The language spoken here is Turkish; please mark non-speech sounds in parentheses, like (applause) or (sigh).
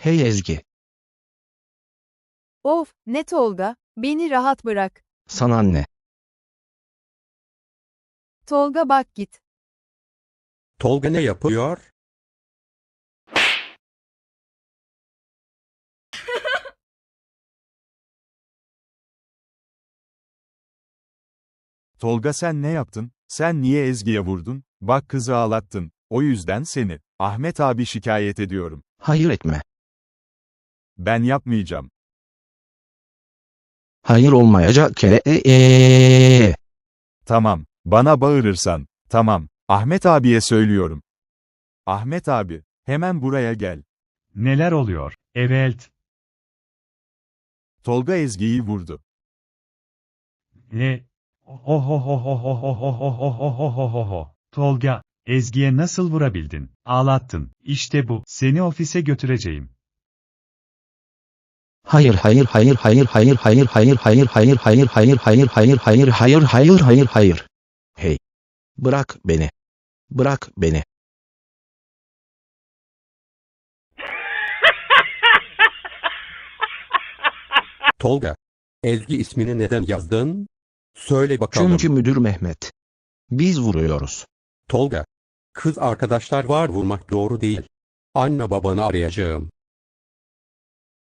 Hey Ezgi, Of, ne Tolga, beni rahat bırak. sana ne? Tolga bak git. Tolga ne yapıyor? (laughs) Tolga sen ne yaptın? Sen niye Ezgi'ye vurdun? Bak kızı ağlattın. O yüzden seni, Ahmet abi şikayet ediyorum. Hayır etme. Ben yapmayacağım. Hayır olmayacak kere eee. Tamam, bana bağırırsan. Tamam, Ahmet abiye söylüyorum. Ahmet abi, hemen buraya gel. Neler oluyor? Evet. Tolga Ezgi'yi vurdu. Ne? Ohohohohohohohohohohoho. Tolga, Ezgi'ye nasıl vurabildin? Ağlattın. İşte bu. Seni ofise götüreceğim. Hayır hayır hayır hayır hayır hayır hayır hayır hayır hayır hayır hayır hayır hayır hayır hayır hayır hayır. Hey. Bırak beni. Bırak beni. Tolga. Ezgi ismini neden yazdın? Söyle bakalım. Çünkü müdür Mehmet. Biz vuruyoruz. Tolga. Kız arkadaşlar var vurmak doğru değil. Anne babanı arayacağım.